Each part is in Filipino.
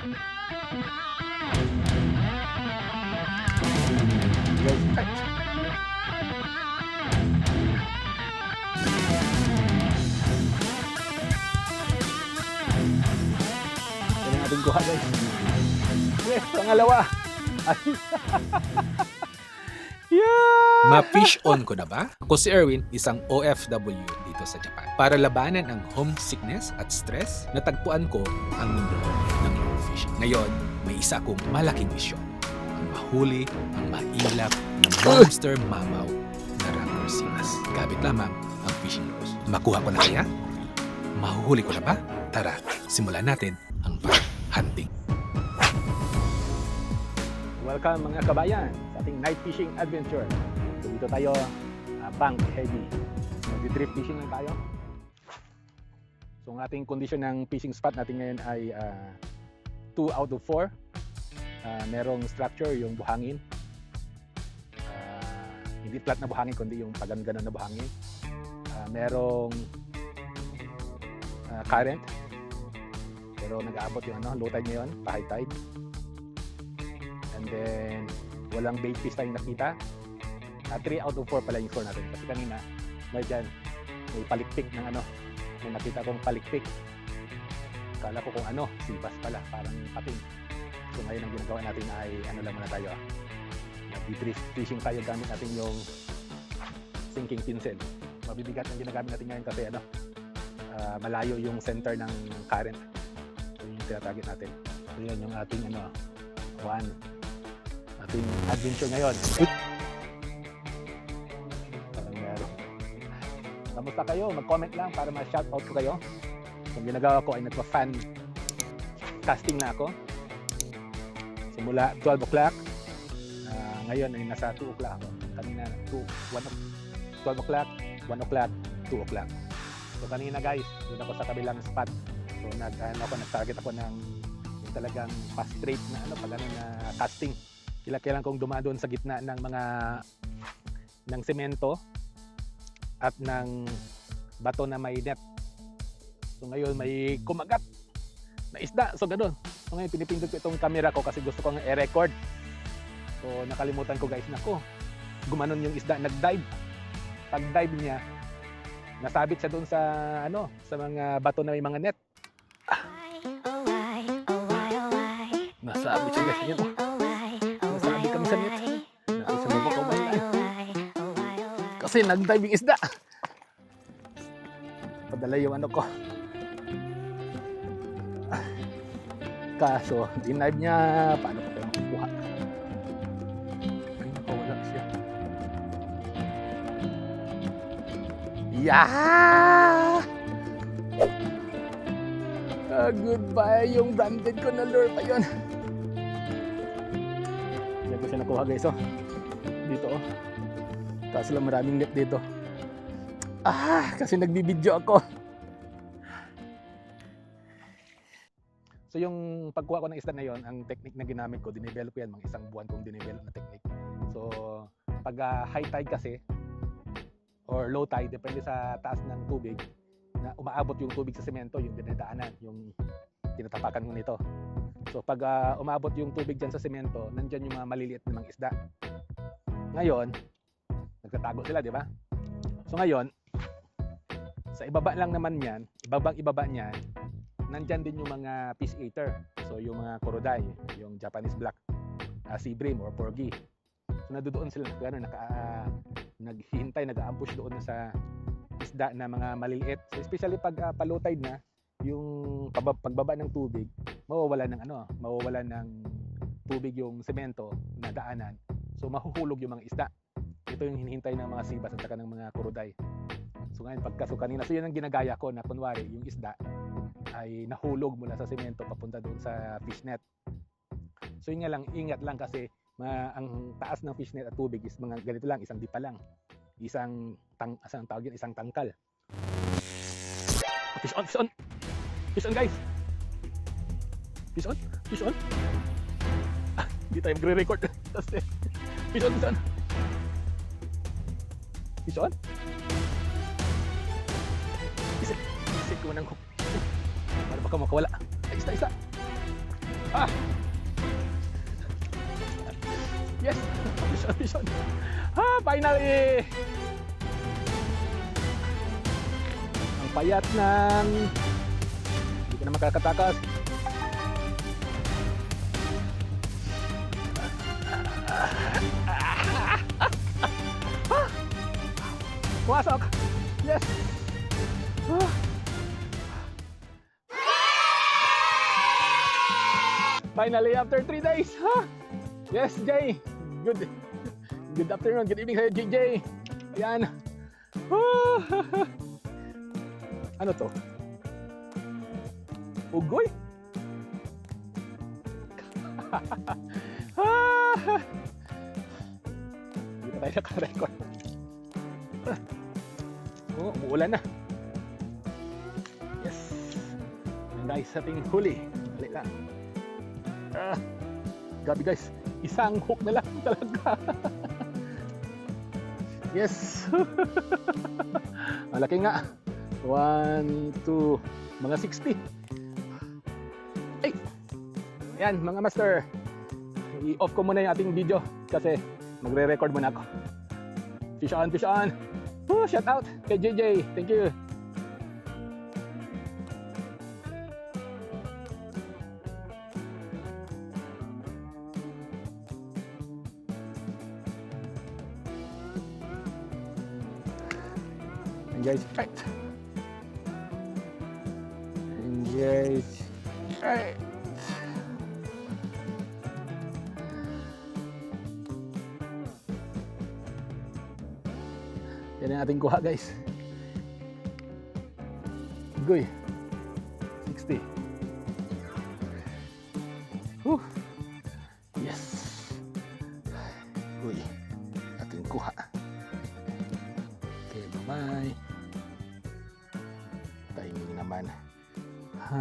Ating kuha guys. Yes, pangalawa. Ay. yeah! Ma-fish on ko na ba? Ako si Erwin, isang OFW dito sa Japan. Para labanan ang homesickness at stress, natagpuan ko ang mundo. Ngayon, may isa akong malaking misyon. Ang mahuli, ang mailap na monster mamaw na rapper simas. Gamit lamang ang fishing rod. Makuha ko na kaya? Mahuhuli ko na ba? Tara, simulan natin ang pag-hunting. Welcome mga kabayan sa ating night fishing adventure. So dito tayo, uh, bank heavy. Mag-drift fishing lang tayo. So ang ating condition ng fishing spot natin ngayon ay 2 out of 4. Uh, merong structure yung buhangin. Ah, hindi flat na buhangin kundi yung pagan-ganon na buhangin. Ah, merong ah, current. Pero nag-aabot yung ano, low tide ngayon, pa high tide. And then, walang bait fish tayong nakita. 3 out of 4 pala yung score natin. Kasi kanina, may dyan, may palikpik ng ano. May nakita kong palikpik. Kala ko kung ano, sibas pala, parang pating. So ngayon ang ginagawa natin ay ano lang muna tayo. ah, Nag-drift fishing tayo gamit natin yung sinking tinsel. Mabibigat ang ginagamit natin ngayon kasi ano, ah, malayo yung center ng current. So yun yung tinatarget natin. So yun yung ating ano, one ating adventure ngayon. Parang. Kamusta kayo? Mag-comment lang para ma-shoutout ko kayo. Ang ginagawa ko ay nagpa-fan casting na ako. Simula 12 o'clock. Ah, ngayon ay nasa 2 o'clock ako. Kanina 2, 1 o- 12 o'clock, 1 o'clock, 2 o'clock. So kanina guys, doon ako sa kabilang spot. So nag ano ako nag-target ako ng talagang fast straight na ano pag ano na casting. Kailangan kong dumaan doon sa gitna ng mga ng semento at ng bato na may net. So ngayon may kumagat na isda. So ganun. So ngayon pinipindot ko itong camera ko kasi gusto kong i-record. So nakalimutan ko guys nako. Gumanon yung isda, nag-dive. Pag dive niya, nasabit siya doon sa ano, sa mga bato na may mga net. Nasabit siya guys. Yan, oh. Nasabi kami sa net. Nasabi sa mga. Kasi nag-dive yung isda. Padala yung ano ko. Kaso, dinive niya. Paano ko kayo makukuha? Ay, nakawala siya. Yeah! Ah, goodbye yung branded ko na lure pa yun. Hindi ko siya nakuha guys oh. Dito oh. Kaso lang maraming net dito. Ah, kasi nagbibideo ako. So yung pagkuha ko ng isda na yon, ang technique na ginamit ko, dinevelop ko yan, mga isang buwan kong dinevelop na technique. So pag ah, high tide kasi, or low tide, depende sa taas ng tubig, na umaabot yung tubig sa semento, yung dinadaanan, yung tinatapakan ko nito. So pag ah, umabot yung tubig dyan sa semento, nandyan yung mga maliliit na mga isda. Ngayon, nagtatago sila, di ba? So ngayon, sa ibaba lang naman yan, ibabang ibaba niyan, nandyan din yung mga fish eater. So yung mga kuroday, yung Japanese black uh, sea bream or porgy. So nandoon sila gano'n, naka, ah, naghihintay, nag-ambush doon sa isda na mga maliliit. So especially pag uh, low tide na, yung pagbaba ng tubig, mawawala ng ano, mawawala ng tubig yung semento na daanan. So mahuhulog yung mga isda. Ito yung hinihintay ng mga sibas at saka ng mga kuroday. So ngayon pagka so kanina, so yun ang ginagaya ko na kunwari yung isda ay nahulog mula sa semento papunta doon sa fishnet. So yun nga lang, ingat lang kasi ma, ang taas ng fishnet at tubig is mga ganito lang, isang dipa lang. Isang tang, isang tawag yun, isang tangkal. Fish on, fish on! Fish on guys! Fish on, fish on! Ah, hindi tayo magre-record. Fish on, fish on! Fish on? Isip, isip ko nang para baka makawala. Ay, isa, isa. Ah! Yes! Mission, mission! Ah, finally! Ang payat ng... Hindi ka na makakatakas. Ah! Pumasok! Finally, after 3 days! Ha? Yes, Jay! Good Good afternoon, good evening sa'yo, JJ! Ayan! Ah! Ano to? Ugoy? Hindi pa tayo naka-record. Oh, umuulan na. Yes. Ang guys, ating huli. Dali lang. Grabe guys. Isang hook na lang talaga. yes. Malaki nga. 1, 2, mga 60. Ay! Yan, mga master. I-off ko muna yung ating video kasi magre-record muna ako. Fish on, fish on. Woo, shout out kay JJ. Thank you. Engage. Right. Engage. Right. Yan ang ating kuha guys. Goy. 60.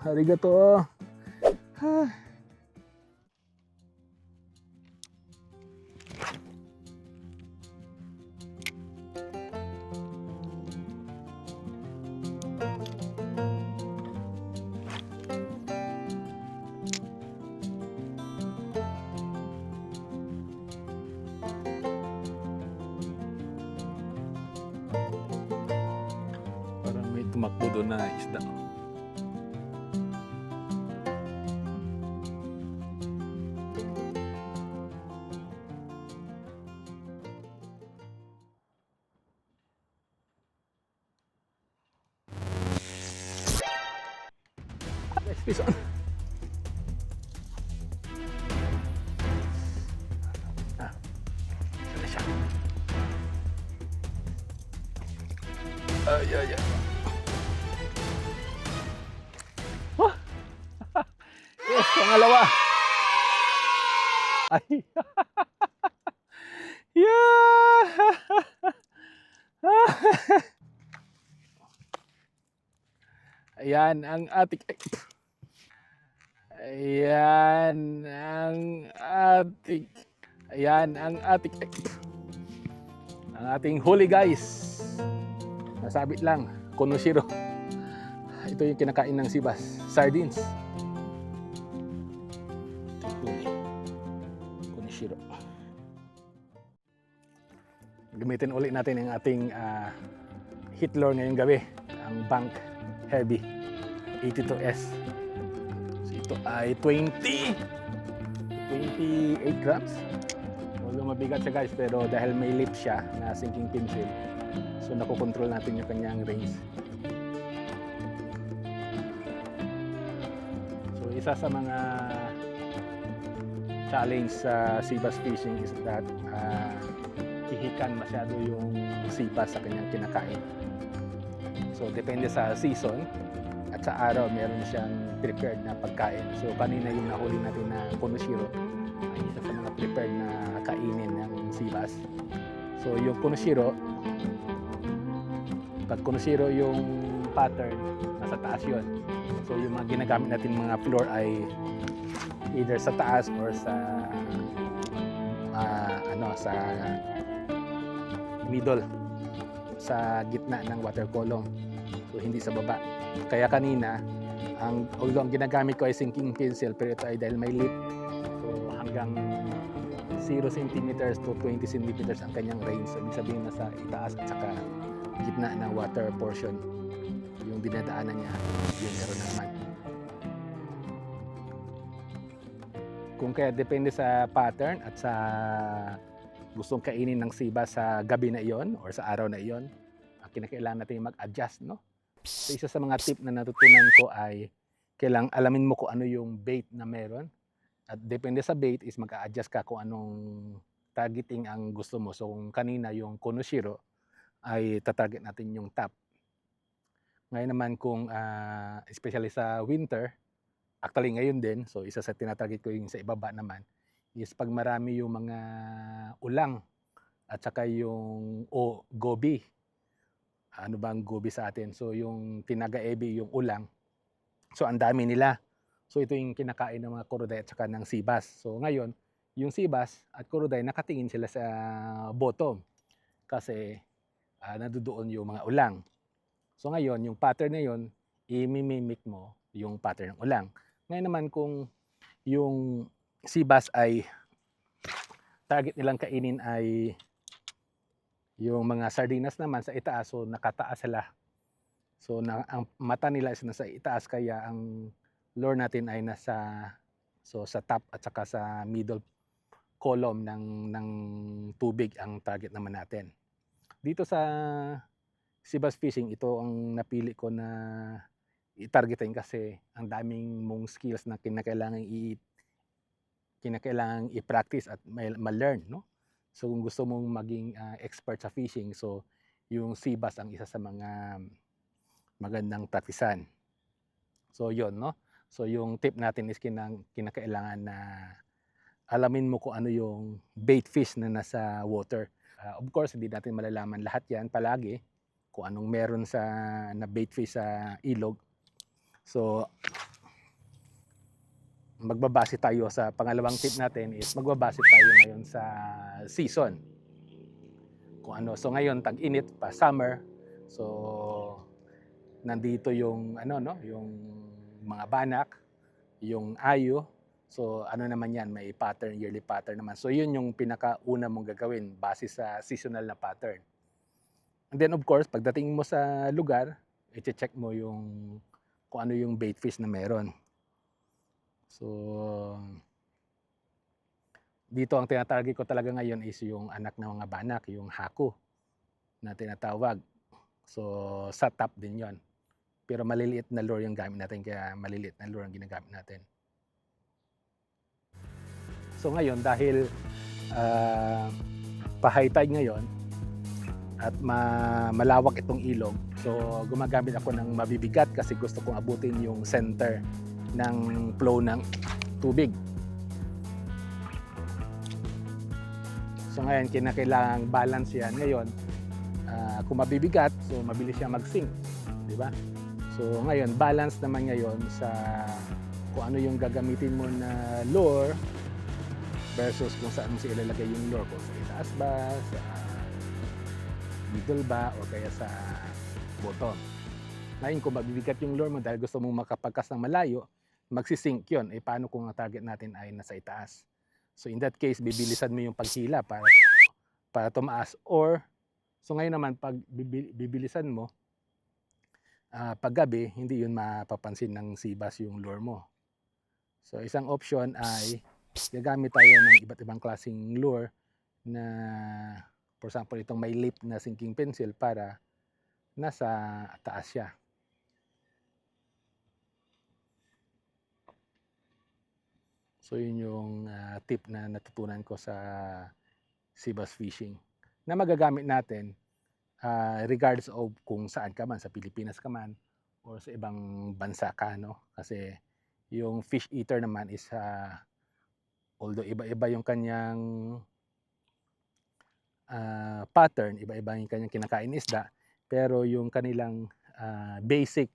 Ha, arigato. Ha. Parang may tumakbo doon na isda. Ay, ay. Wah! yes, pangalawa. Ay. yeah! Ayan ang ating... Ayan ang ating... Ayan ang ating... Ang ating huli guys. Nasabit lang, konoshiro. Ito yung kinakain ng sibas, sardines. Konoshiro. Gamitin ulit natin ang ating ah, hit lure ngayong gabi, ang Bank Heavy 82S. So ito ay 20 28 grams. Although mabigat siya guys, pero dahil may lip siya na sinking pencil, So nakokontrol natin yung kanyang range. So isa sa mga challenge sa sea bass fishing is that uh, hihikan masyado yung sipas sa kanyang kinakain. So depende sa season at sa araw meron siyang prepared na pagkain. So kanina yung nahuli natin na konoshiro ay isa sa mga prepared na kainin ng sea bass. So yung konoshiro pag konoshiro yung pattern, nasa taas yun. So yung mga ginagamit natin mga floor ay either sa taas or sa ah, ano sa middle sa gitna ng water column. So hindi sa baba. Kaya kanina Ang, although ang ginagamit ko ay sinking pencil, pero ito ay dahil may lip. So hanggang 0 centimeters to 20 centimeters ang kanyang range. So, ibig sabihin nasa itaas at saka gitna ng water portion. Yung dinadaanan niya, yun meron na naman. Kung kaya depende sa pattern at sa gustong kainin ng siba sa gabi na iyon or sa araw na iyon, ang kinakailangan natin mag-adjust, no? So, isa sa mga tip na natutunan ko ay kailang alamin mo kung ano yung bait na meron. At depende sa bait is mag-a-adjust ka kung anong targeting ang gusto mo. So kung kanina yung Konoshiro ay tatarget natin yung top. Ngayon naman kung ah, especially sa winter, actually ngayon din, so isa sa tinatarget ko yung sa ibaba naman, is pag marami yung mga ulang at saka yung o gobi. Ano ba ang gobi sa atin? So yung tinaga-ebi, yung ulang. So ang dami nila. So ito yung kinakain ng mga kuruday at saka ng sibas. So ngayon, yung sibas at kuruday nakatingin sila sa bottom kasi ah, nandoon yung mga ulang. So ngayon, yung pattern na yun, imimimik mo yung pattern ng ulang. Ngayon naman kung yung sibas ay target nilang kainin ay yung mga sardinas naman sa itaas, so nakataas sila. So na, ang mata nila is nasa itaas kaya ang lure natin ay nasa so sa top at saka sa middle column ng ng tubig ang target naman natin. Dito sa Sibas fishing ito ang napili ko na i-targetin kasi ang daming mong skills na kinakailangan i kinakailangan i-practice at ma-learn, no? So kung gusto mong maging ah, expert sa fishing, so yung Sibas ang isa sa mga magandang practicean. So yon no? So yung tip natin is kinang, kinakailangan na alamin mo kung ano yung bait fish na nasa water. Ah, of course, hindi natin malalaman lahat yan palagi kung anong meron sa na bait fish sa ilog. So magbabase tayo sa pangalawang tip natin is magbabase tayo ngayon sa season. Kung ano. So ngayon tag-init pa summer. So nandito yung ano no, yung mga banak, yung ayo. So ano naman yan, may pattern, yearly pattern naman. So yun yung pinakauna mong gagawin base sa seasonal na pattern. And then of course, pagdating mo sa lugar, i-check mo yung kung ano yung bait fish na meron. So dito ang tinatarget ko talaga ngayon is yung anak ng mga banak, yung hako na tinatawag. So sa top din yon. Pero maliliit na lure yung gamit natin kaya maliliit na lure ang ginagamit natin. So ngayon dahil ah, pa-high tide ngayon at ma- malawak itong ilog, so gumagamit ako ng mabibigat kasi gusto kong abutin yung center ng flow ng tubig. So ngayon, kinakailangang balance yan. Ngayon, ah, kung mabibigat, so mabilis siya mag-sink. Di ba? So ngayon, balance naman ngayon sa kung ano yung gagamitin mo na lure versus kung saan mo siya ilalagay yung lure. Kung sa itaas ba, sa middle ba, o kaya sa bottom. Ngayon, kung mabibigat yung lure mo dahil gusto mong makapagkas ng malayo, magsisink yun. Eh, paano kung ang target natin ay nasa itaas? So, in that case, bibilisan mo yung paghila para, para tumaas. Or, so ngayon naman, pag bibi- bibilisan mo, ah, paggabi, hindi yun mapapansin ng sibas yung lure mo. So, isang option ay gagamit tayo ng iba't ibang klaseng lure na, for example, itong may lip na sinking pencil para nasa taas siya. So yun yung ah, tip na natutunan ko sa Sibas Fishing na magagamit natin ah, regardless of kung saan ka man, sa Pilipinas ka man or sa ibang bansa ka, no? Kasi yung fish eater naman is ah, although iba-iba yung kanyang ah, pattern, iba-iba yung kanyang kinakain isda, pero yung kanilang ah, basic,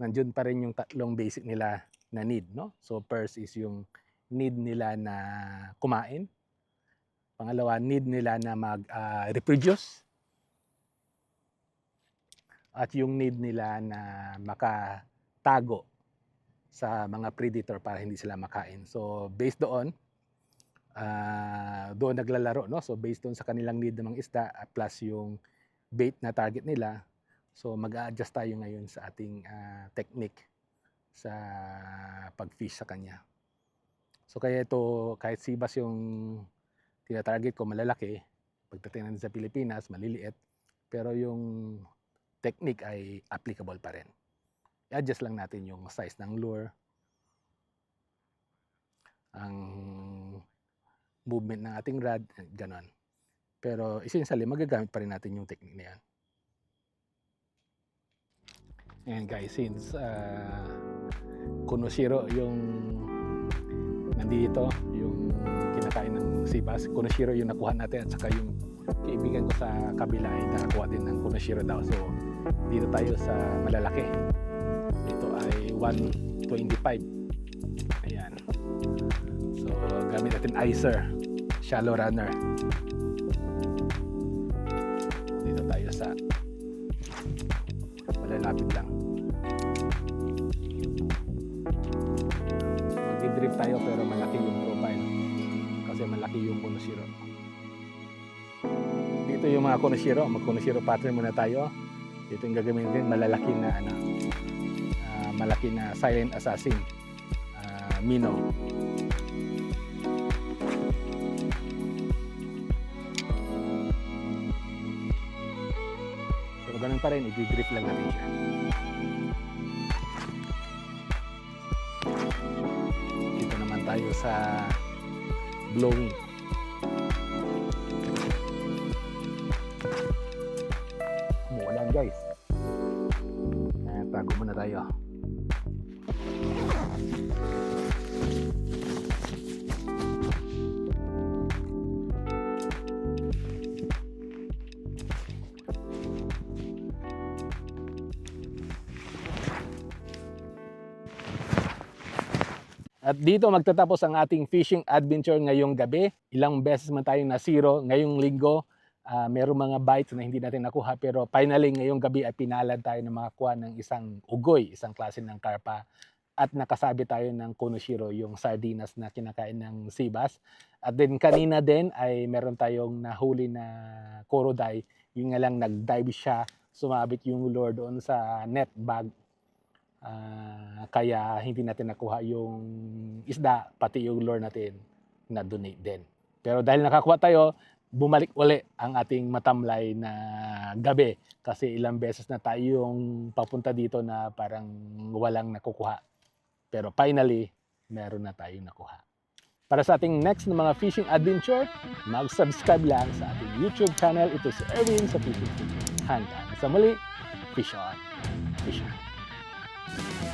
nandiyon pa rin yung tatlong basic nila na need, no? So first is yung need nila na kumain. Pangalawa, need nila na mag-reproduce. At yung need nila na makatago sa mga predator para hindi sila makain. So based doon, ah, doon naglalaro no. So based doon sa kanilang need ng mga isda ah, plus yung bait na target nila. So mag-a-adjust tayo ngayon sa ating ah, technique sa pag-fish sa kanya. So kaya ito kahit sibas yung tina-target ko malalaki, pagdating natin sa Pilipinas maliliit, pero yung technique ay applicable pa rin. I-adjust lang natin yung size ng lure, ang movement ng ating rod, ganon. Pero essentially, magagamit pa rin natin yung technique na yan. Ayan guys, since uh, Konoshiro yung nandito, yung kinakain ng sibas, Konoshiro yung nakuha natin at saka yung kaibigan ko sa kabila ay nakakuha din ng Konoshiro daw. So, dito tayo sa malalaki. Ito ay 125. Ayan. Gamit natin Icer, shallow runner. Dito tayo sa malalapit lang. Magdi-drift tayo pero malaki yung profile. Kasi malaki yung Konoshiro. Dito yung mga Konoshiro, mag-Konoshiro pattern muna tayo. Dito yung gagamitin malalaki na ano, ah, malaki na silent assassin. ah, Mino. Pa rin, i-grip lang natin siya. Dito naman tayo sa blowing. Umuulan guys. Eh, tago muna tayo. At dito magtatapos ang ating fishing adventure ngayong gabi. Ilang beses man tayong na zero ngayong linggo. Ah, merong mga bites na hindi natin nakuha pero finally ngayong gabi ay pinalad tayo na makakuha ng isang ugoy, isang klase ng karpa at nakasabi tayo ng konoshiro, yung sardinas na kinakain ng sibas. At then kanina din ay meron tayong nahuli na korodai, yung nga lang nag-dive siya, sumabit yung lure doon sa net bag Ah, kaya hindi natin nakuha yung isda, pati yung lure natin na donate din. Pero dahil nakakuha tayo, bumalik uli ang ating matamlay na gabi kasi ilang beses na tayong papunta dito na parang walang nakukuha. Pero finally, meron na tayong nakuha. Para sa ating next na mga fishing adventure, mag-subscribe lang sa ating YouTube channel. Ito si Erwin sa Fishing Fishing. Hanggang sa muli, fish on, fish on.